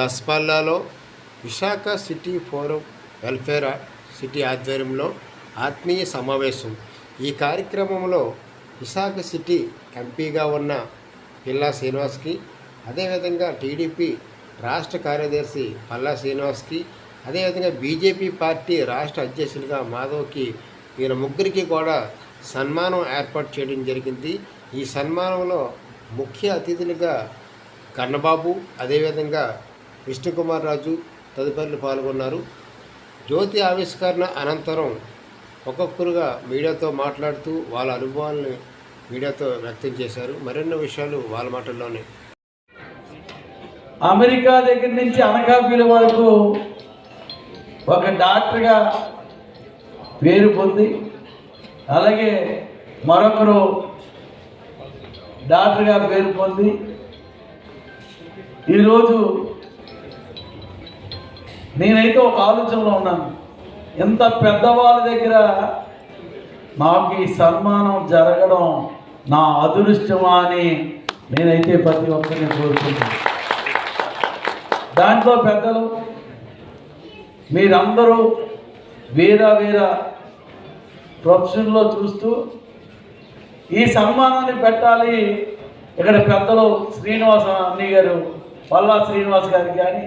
దస్పల్లాలో Visakha city forum welfare city ఆధ్వర్యంలో ఆత్మీయ సమావేశం. ఈ కార్యక్రమంలో విశాఖ సిటీ ఎంపీగా ఉన్న పిల్లా శ్రీనివాస్కి అదేవిధంగా టీడీపీ రాష్ట్ర కార్యదర్శి పల్లా శ్రీనివాస్కి అదేవిధంగా బీజేపీ పార్టీ రాష్ట్ర అధ్యక్షులుగా మాధవ్కి వీళ్ళ ముగ్గురికి కూడా సన్మానం ఏర్పాటు చేయడం జరిగింది. ఈ సన్మానంలో ముఖ్య అతిథులుగా కన్నబాబు అదేవిధంగా విష్ణుకుమార్ రాజు తదుపరులు పాల్గొన్నారు. జ్యోతి ఆవిష్కరణ అనంతరం ఒక్కొక్కరుగా మీడియాతో మాట్లాడుతూ వాళ్ళ అనుభవాలను మీడియాతో వ్యక్తం చేశారు. మరెన్నో విషయాలు వాళ్ళ మాటల్లోనే. అమెరికా దగ్గర నుంచి అనకాపీల వరకు ఒక డాక్టర్గా పేరు పొంది అలాగే మరొకరు డాక్టర్గా పేరు పొంది ఈరోజు నేనైతే ఒక ఆలోచనలో ఉన్నాను. ఎంత పెద్దవాళ్ళ దగ్గర నాకు ఈ సన్మానం జరగడం నా అదృష్టమా అని నేనైతే ప్రతి ఒక్కరిని కోరుకుంటున్నాను. దాంట్లో పెద్దలు మీరందరూ వేరే వేరే ప్రొఫెషన్లో చూస్తూ ఈ సన్మానాన్ని పెట్టాలి. ఇక్కడ పెద్దలు శ్రీనివాస అన్నీ గారు పల్లా శ్రీనివాస్ గారికి కానీ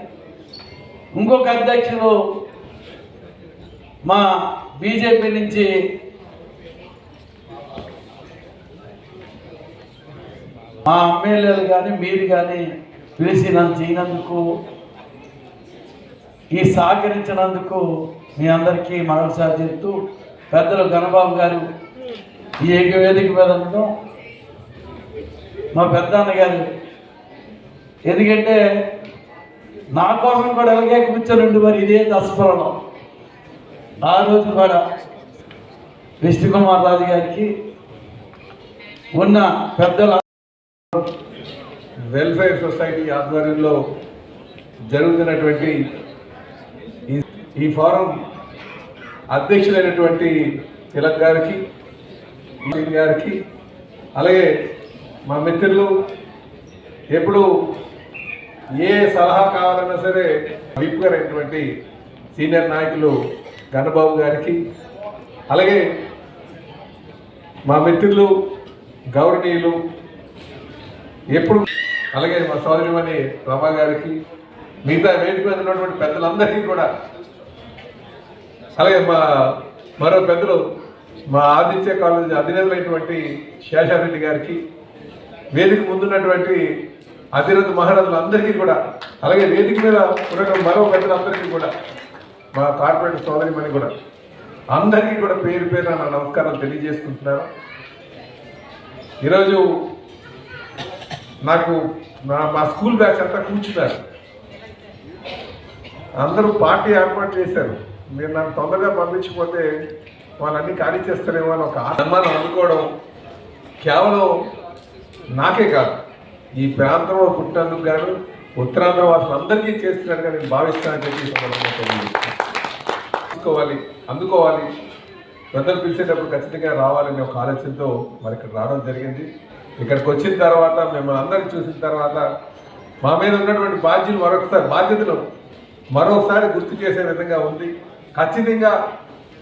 ఇంకొక అధ్యక్షులు మా బీజేపీ నుంచి మా ఎమ్మెల్యేలు కానీ మీరు కానీ పిలిచి నన్ను చేయనందుకు ఈ సహకరించినందుకు మీ అందరికీ మరొకసారి చెప్తూ పెద్దలు గణబాబు గారు ఈ ఏక వేదిక మీద ఉండడం మా పెద్దన్న గారు. ఎందుకంటే నా కోసం కూడా ఎలాగే కూర్చొని మరి ఇదే దసపరణం ఆ రోజు కూడా విష్ణుకుమార్ రాజు గారికి ఉన్న పెద్దల వెల్ఫేర్ సొసైటీ ఆధ్వర్యంలో జరుగుతున్నటువంటి ఈ- ఈ ఫారం అధ్యక్షులైనటువంటి తిలక్ గారికి ఈ గారికి అలాగే మా మిత్రులు ఎప్పుడు ఏ సలహా కావాలన్నా సరే విప్ గారైనటువంటి సీనియర్ నాయకులు గణబాబు గారికి అలాగే మా మిత్రులు గౌరవనీయులు ఎప్పుడు అలాగే మా సోదరిమణి రమా గారికి మిగతా వేదిక మీద ఉన్నటువంటి పెద్దలందరికీ కూడా అలాగే మా మరో పెద్దలు మా ఆదిత్య కాలేజీ అధినేతలైనటువంటి శేషారెడ్డి గారికి వేదిక ముందున్నటువంటి అధిరథ మహారాజులందరికీ కూడా అలాగే వేదిక మీద ఉన్నటువంటి మరో పెద్దలందరికీ కూడా మా కార్పొరేట్ సోదరిమణి కూడా అందరికీ కూడా పేరు పేరు నా నమస్కారం తెలియజేసుకుంటున్నాను. ఈరోజు నాకు నా మా స్కూల్ బ్యాచ్ అంతా కూర్చున్నారు. అందరూ పార్టీ ఏర్పాటు చేశారు. మీరు నాకు తొందరగా పంపించకపోతే వాళ్ళన్నీ ఖాళీ చేస్తారేమో అని ఒక అనుమానం అనుకోవడం కేవలం నాకే కాదు. ఈ ప్రాంతంలో పుట్టినందుకు గాను ఉత్తరాంధ్ర వాసులందరికీ చేస్తున్నట్టుగా నేను భావిస్తానని చెప్పి ఈ తీసుకోవాలి అందుకోవాలి పెద్దలు పిలిచేటప్పుడు ఖచ్చితంగా రావాలనే ఒక ఆలోచనతో మరి ఇక్కడ రావడం జరిగింది. ఇక్కడికి వచ్చిన తర్వాత మిమ్మల్ని అందరినీ చూసిన తర్వాత మా మీద ఉన్నటువంటి బాధ్యతలు మరొకసారి బాధ్యతలు మరొకసారి గుర్తు చేసే విధంగా ఉంది. ఖచ్చితంగా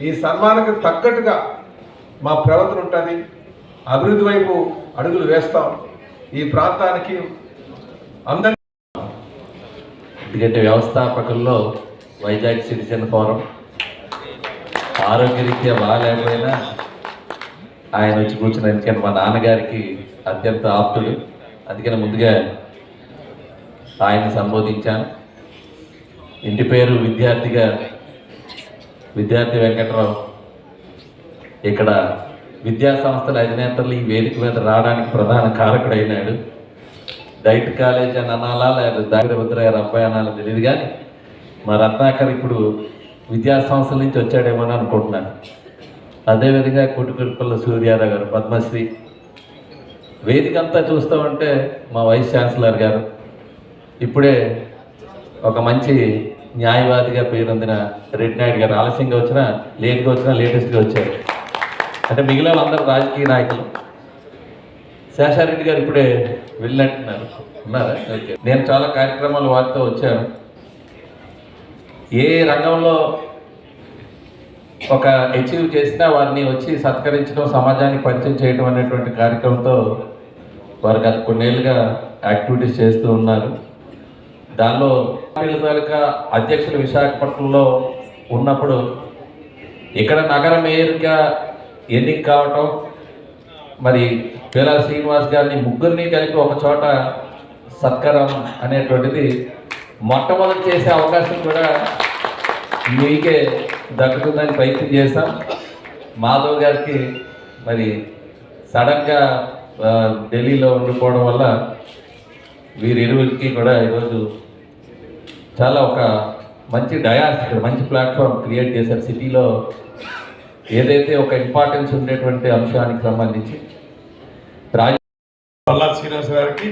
ఈ సన్మానకు తగ్గట్టుగా మా ప్రవర్తన ఉంటుంది. అభివృద్ధి వైపు అడుగులు వేస్తాం. ఈ ప్రాంతానికి అందరి ఎందుకంటే వ్యవస్థాపకుల్లో వైజాగ్ సిటిజన్ ఫోరం ఆరోగ్యరీత్యా బాగాలేకపోయినా ఆయన వచ్చి కూర్చున్న ఎందుకంటే మా నాన్నగారికి అత్యంత ఆప్తుడు అందుకని ముందుగా ఆయన సంబోధించాను. ఇంటి పేరు విద్యార్థిగా విద్యార్థి వెంకట్రావు. ఇక్కడ విద్యా సంస్థల అధినేతలు ఈ వేదిక మీద రావడానికి ప్రధాన కారకుడైనాడు. డైట్ కాలేజ్ అని అనాలా లేదా దగ్గర గారు అబ్బాయి అనాలో తెలియదు కానీ మా రత్నాకర్ ఇప్పుడు విద్యా సంస్థల నుంచి వచ్చాడేమో అని అనుకుంటున్నాను. అదేవిధంగా కుటుకుడుపల్ల సూర్యారావు గారు పద్మశ్రీ. వేదిక అంతా చూస్తూ ఉంటే మా వైస్ ఛాన్సలర్ గారు ఇప్పుడే ఒక మంచి న్యాయవాదిగా పేరొందిన రెడ్డి నాయుడు గారు ఆలస్యంగా వచ్చినా లేట్గా వచ్చినా లేటెస్ట్గా వచ్చారు. అంటే మిగిలిన వాళ్ళందరూ రాజకీయ నాయకులు. శేషారెడ్డి గారు ఇప్పుడే వెళ్ళినట్టున్నారు. ఉన్నారా? ఓకే. నేను చాలా కార్యక్రమాలు వారితో వచ్చాను. ఏ రంగంలో ఒక అచీవ్ చేసినా వారిని వచ్చి సత్కరించడం సమాజానికి పరిచయం చేయడం అనేటువంటి కార్యక్రమంతో వారు గత కొన్నేళ్ళుగా యాక్టివిటీస్ చేస్తూ ఉన్నారు. దానిలో తాలూకా అధ్యక్షులు విశాఖపట్నంలో ఉన్నప్పుడు ఇక్కడ నగర మేయర్గా ఎన్నిక కావటం మరి పేలా శ్రీనివాస్ గారిని ముగ్గురిని కలిపి ఒక చోట సత్కారం అనేటువంటిది మొట్టమొదటి చేసే అవకాశం కూడా మీకే దక్కుతుందని ప్రయత్నం చేశాం. మాధవ్ గారికి మరి సడన్గా ఢిల్లీలో ఉండిపోవడం వల్ల వీరిరువురికి కూడా ఈరోజు చాలా ఒక మంచి డయాస్ మంచి ప్లాట్ఫామ్ క్రియేట్ చేశారు. సిటీలో ఏదైతే ఒక ఇంపార్టెన్స్ ఉండేటువంటి అంశానికి సంబంధించి రాజ పల్లా శ్రీనివాస గారికి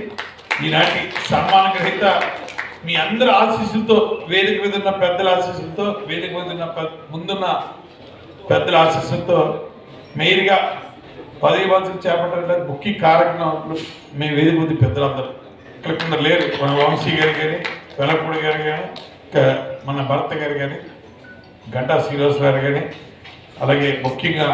ఈనాటి సన్మాన గ్రహీత మీ అందరి ఆశీస్సులతో వేదిక మీద ఉన్న పెద్దల ఆశీస్సులతో వేదిక మీద ఉన్న ముందున్న పెద్దల ఆశీస్సులతో మెయిన్గా పదవి బాధ్యత చేపట్టడానికి ముఖ్య కార్యక్రమాలు మేము వేదిక ముందు పెద్దలందరూ. ఇక్కడ కొందరు లేరు. మన వంశీ గారు కానీ వెలపూడి గారు కానీ మన భరత్ గారు కానీ గంటా శ్రీనివాస గారు కానీ అలాగే ముఖ్యంగా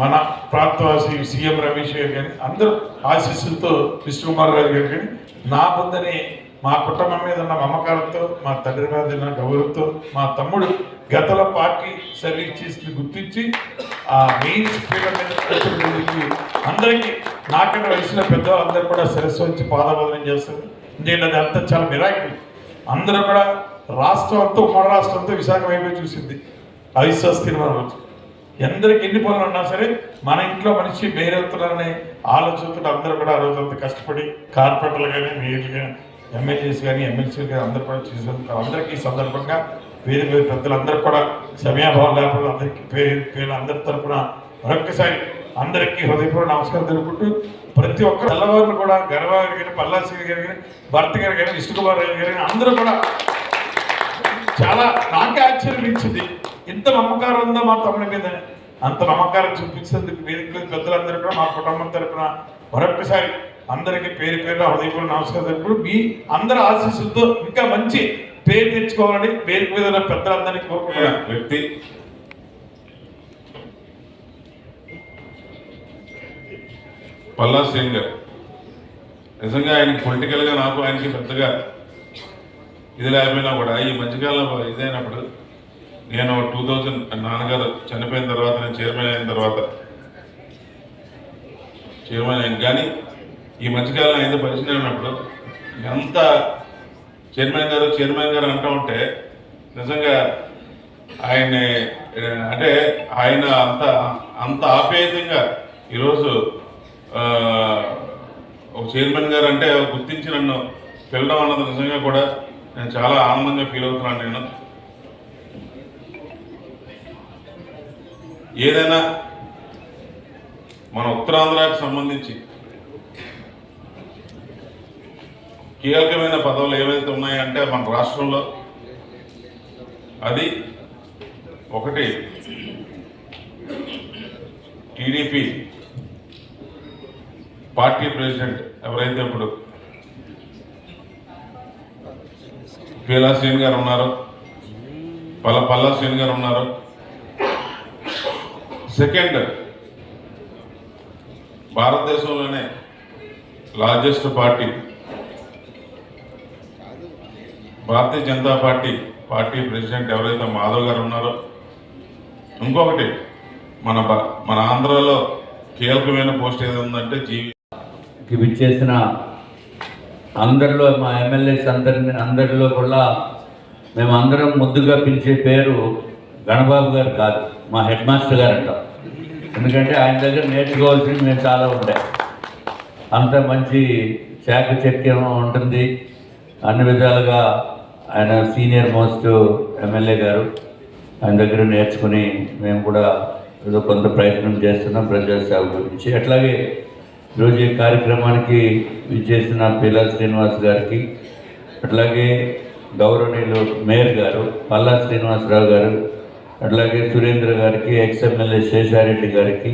మన ప్రాంతవాసి సీఎం రమేష్ గారు కానీ అందరూ ఆశీస్సులతో విష్ణుకుమార్ గారు గారు కానీ నా ముందని మా కుటుంబం మీద ఉన్న మమకారంతో మా తండ్రి మీద ఉన్న గౌరవంతో మా తమ్ముడు గతంలో పార్టీ సర్వీస్ చేసింది గుర్తించి ఆ మెయిన్ అందరికీ నాకన్నా వయసులో పెద్దవాళ్ళందరూ కూడా శిరస్సు వచ్చి పాదబోధన చేస్తారు. నేను అది అంతా చాలా మిరాకి అందరూ కూడా రాష్ట్రం అంతా ఉమ్మడి రాష్ట్రంతో విశాఖ వైపు చూసింది. అవిశ్వాస తీర్మానం వచ్చి ఎందరికి ఎన్ని పనులు ఉన్నా సరే మన ఇంట్లో మనిషి మేరెత్తున్నారనే ఆలోచనతో అందరూ కూడా ఆ రోజు అంత కష్టపడి కార్పొరేటర్లు కానీ మేయర్లు కానీ ఎమ్మెల్యేస్ కానీ ఎమ్మెల్సీలు కానీ అందరూ కూడా చేసేందుకు అందరికీ ఈ సందర్భంగా వేరే వేరు పెద్దలందరూ కూడా సమయాభావం లేకపోతే అందరికీ పేరు పేరు అందరి తరఫున మరొకసారి అందరికీ హృదయపూర్వక నమస్కారం తెలుపుకుంటూ ప్రతి ఒక్క తెల్లవారిని కూడా గర్భా గారు కానీ పల్లాసి గారు కానీ భర్త గారు కానీ విష్ణుకుమార్ గారు కానీ అందరూ కూడా చాలా నాకే ఆశ్చర్యం ఇచ్చింది. ఎంత నమ్మకారం ఉందో మా తమ్ముడి మీద అంత నమ్మకారం చూపించేందుకు వేదికలు పెద్దలందరూ కూడా మా కుటుంబం తరపున మరొకసారి అందరికీ పేరు పేరు హృదయపూర్వక నమస్కారం తెలుపుతూ మీ అందరి ఆశీస్సులతో ఇంకా మంచి పేరు తెచ్చుకోవాలని వేదిక మీద ఉన్న పెద్దలందరినీ కోరుకుంటున్నాను. వ్యక్తి. పల్లా సింగ్ గారు. నిజంగా ఆయన పొలిటికల్గా నాకు ఆయనకి పెద్దగా ఇది లేకపోయినా కూడా ఈ మధ్యకాలంలో ఇదైనప్పుడు నేను టూ థౌజండ్ నాన్నగారు చనిపోయిన తర్వాత నేను చైర్మన్ అయిన తర్వాత చైర్మన్ అయింది కానీ ఈ మధ్యకాలంలో ఏదో పరిచయం ఉన్నప్పుడు ఎంత చైర్మన్ గారు చైర్మన్ గారు అంటూ ఉంటే నిజంగా ఆయన్ని అంటే ఆయన అంత అంత ఆప్యాయతంగా ఈరోజు ఒక చైర్మన్ గారు అంటే గుర్తించి నన్ను పిలడం అన్నది నిజంగా కూడా నేను చాలా ఆనందంగా ఫీల్ అవుతున్నాను నేను. ఏదైనా మన ఉత్తరాంధ్రకి సంబంధించి కీలకమైన పదవులు ఏవైతే ఉన్నాయంటే మన రాష్ట్రంలో అది ఒకటి టీడీపీ పార్టీ ప్రెసిడెంట్ ఎవరైతే ఇప్పుడు పీలా శ్రీని గారు ఉన్నారు పల్ల పల్లా శ్రీని గారు ఉన్నారు సెకండ్. భారతదేశంలోనే largest party. Bharatiya Janata party party president ఎవరైతే మాధవ్ గారు ఉన్నారో. ఇంకొకటి మన మన ఆంధ్రాలో కీలకమైన పోస్ట్ ఏది ఉందంటే జీవి కి విచ్చేసిన అందరిలో మా ఎమ్మెల్యేస్ అందరిని అందరిలో కూడా మేము అందరం ముద్దుగా పిలిచే పేరు గణబాబు గారు కాదు మా హెడ్ మాస్టర్ గారు అంటాం ఎందుకంటే ఆయన దగ్గర నేర్చుకోవాల్సింది మేము చాలా ఉంటాయి. అంత మంచి చాకచక్యం ఉంటుంది. అన్ని విధాలుగా ఆయన సీనియర్ మోస్ట్ ఎమ్మెల్యే గారు. ఆయన దగ్గర నేర్చుకుని మేము కూడా ఏదో కొంత ప్రయత్నం చేస్తున్నాం ప్రజాసేవ గురించి. అట్లాగే ఈరోజు ఈ కార్యక్రమానికి విచ్చేసిన పిల్ల శ్రీనివాస్ గారికి అట్లాగే గౌరవనీయులు మేయర్ గారు పల్లా శ్రీనివాసరావు గారు అట్లాగే సురేంద్ర గారికి ఎక్స్ఎమ్మెల్యే శేషారెడ్డి గారికి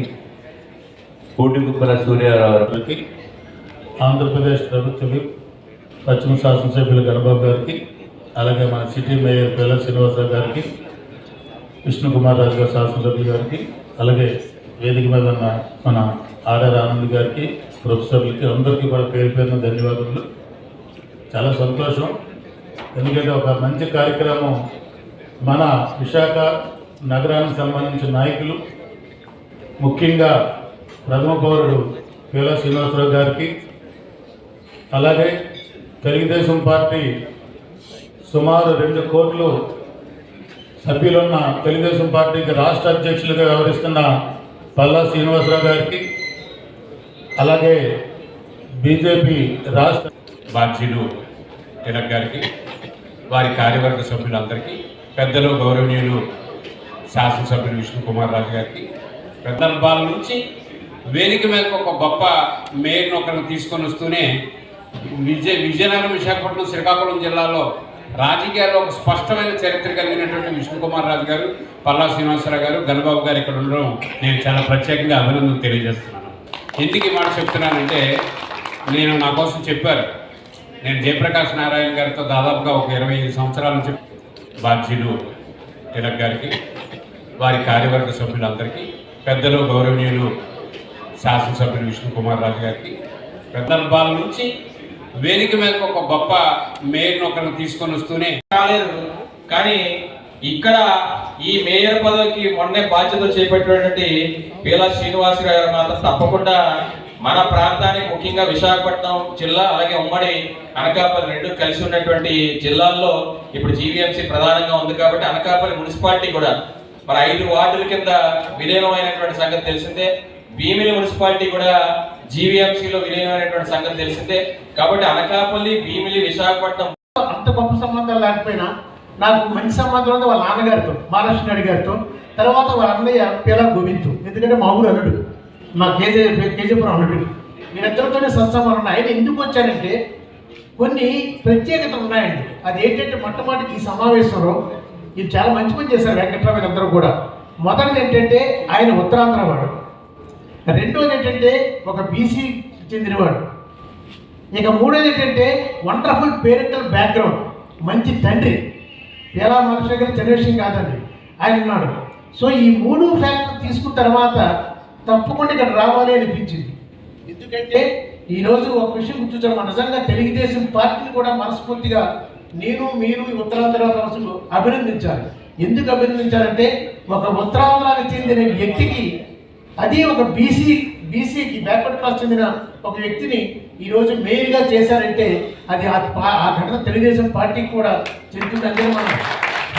కోటిగుప్పల సూర్యారావు గారికి ఆంధ్రప్రదేశ్ ప్రభుత్వం పశ్చిమ శాసనసభ్యులు గణబాబు గారికి అలాగే మన సిటీ మేయర్ పేల శ్రీనివాసరావు గారికి విష్ణుకుమార్ రాజు గారు శాసనసభ్యులు గారికి అలాగే వేదిక మీద ఉన్న మన ఆర్ఆర్ ఆనంద్ గారికి ప్రొఫెసర్లకి అందరికీ కూడా పేరు పేరున ధన్యవాదములు. చాలా సంతోషం. ఎందుకంటే ఒక మంచి కార్యక్రమం మన విశాఖ నగరానికి సంబంధించిన నాయకులు ముఖ్యంగా ప్రథమ పౌరుడు పీలా శ్రీనివాసరావు గారికి అలాగే తెలుగుదేశం పార్టీ సుమారు రెండు కోట్లు సభ్యులున్న తెలుగుదేశం పార్టీకి రాష్ట్ర అధ్యక్షులుగా వ్యవహరిస్తున్న పల్లా శ్రీనివాసరావు గారికి అలాగే బీజేపీ రాష్ట్ర బాధ్యులు తిలక్ గారికి వారి కార్యవర్గ సభ్యులందరికీ పెద్దలు గౌరవనీయులు శాసనసభ్యులు విష్ణుకుమార్ రాజు గారికి. సందర్భాల నుంచి వేదిక మీదకి ఒక గొప్ప మేయర్ని ఒకరిని తీసుకొని వస్తూనే విజయ విజయనగరం విశాఖపట్నం శ్రీకాకుళం జిల్లాలో రాజకీయాల్లో ఒక స్పష్టమైన చరిత్ర కలిగినటువంటి విష్ణుకుమార్ రాజు గారు పల్లా శ్రీనివాసరావు గారు గణబాబు గారు ఇక్కడ ఉండడం నేను చాలా ప్రత్యేకంగా అభినందన తెలియజేస్తున్నాను. ఎందుకు ఈ మాట చెప్తున్నానంటే నేను నా కోసం చెప్పారు. నేను జయప్రకాష్ నారాయణ గారితో దాదాపుగా ఒక ఇరవై ఐదు సంవత్సరాల నుంచి బాధ్యులు తిలక్ గారికి వారి కార్యవర్గ సభ్యులందరికీ పెద్దలు గౌరవనీయులు శాసనసభ్యులు విష్ణుకుమార్ రాజు గారికి సందర్భాల నుంచి వేదిక మీద ఒక గొప్ప మేయర్ని ఒకరిని తీసుకొని వస్తూనే కాలేదు కానీ ఇక్కడ ఈ మేయర్ పదవికి మొన్నే బాధ్యత చేపట్టినటువంటి పీలా శ్రీనివాసరావు గారు మాత్రం తప్పకుండా మన ప్రాంతానికి ముఖ్యంగా విశాఖపట్నం జిల్లా అలాగే ఉమ్మడి అనకాపల్లి రెండు కలిసి ఉన్నటువంటి జిల్లాల్లో ఇప్పుడు జీవీఎంసీ ప్రధానంగా ఉంది కాబట్టి అనకాపల్లి మున్సిపాలిటీ కూడా మరి ఐదు వార్డుల కింద విలీనమైనటువంటి సంగతి తెలిసిందే. భీమిలి మున్సిపాలిటీ కూడా జీవీఎంసీలో విలీనమైనటువంటి సంగతి తెలిసిందే. కాబట్టి అనకాపల్లి భీమిలి విశాఖపట్నం అంత గొప్ప సంబంధాలు లేకపోయినా నాకు మంచి సంబంధం ఉంది వాళ్ళ నాన్నగారితో మహారాష్ట్ర గారితో తర్వాత వాళ్ళ అన్నయ్య పిల్ల గోవింద్ ఎందుకంటే మా ఊరు అల్లుడు. మా కేజీ కేజీపురం అల్లుడు వీరందరితోనే సత్సంబంధం ఉన్నాయి ఆయన ఎందుకు వచ్చానంటే కొన్ని ప్రత్యేకతలు ఉన్నాయండి. అది ఏంటంటే మొట్టమొదటి ఈ సమావేశంలో ఇది చాలా మంచి పని చేశారు వెంకట్రావు వీళ్ళందరూ కూడా. మొదటిది ఏంటంటే ఆయన ఉత్తరాంధ్ర వాడు. రెండోది ఏంటంటే ఒక బీసీ చెందినవాడు. ఇక మూడోది ఏంటంటే వండర్ఫుల్ పేరెంటల్ బ్యాక్గ్రౌండ్ మంచి తండ్రి. ఎలా మనుషుల గారి చిన్న కాదండి. ఆయన ఉన్నాడు. సో ఈ మూడు ఫ్యాక్టర్ తీసుకున్న తర్వాత తప్పకుండా ఇక్కడ రావాలి అనిపించింది. ఎందుకంటే ఈరోజు ఒక విషయం గుర్తుంచారు మన నిజంగా తెలుగుదేశం పార్టీని కూడా మనస్ఫూర్తిగా నేను మీరు ఈ ఉత్తరాంధ్ర వాసులు అభినందించాలి. ఎందుకు అభినందించాలంటే ఒక ఉత్తరాంధ్రానికి చెందిన వ్యక్తికి అది ఒక బీసీ బీసీకి బ్యాక్వర్డ్ క్లాస్ చెందిన ఒక వ్యక్తిని ఈరోజు మేయర్గా చేశారంటే అది ఆ పా- ఆ ఘటన తెలుగుదేశం పార్టీకి కూడా చెందుతుందని మనం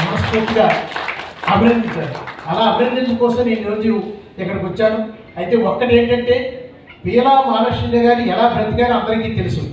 మనస్ఫూర్తిగా అభినందించాలి. అలా అభినందించడం కోసం నేను ఈరోజు ఇక్కడికి వచ్చాను. అయితే ఒక్కటి ఏంటంటే పీలా మహాలక్ష్మి గారు ఎలా బ్రతికారో అందరికీ తెలుసు.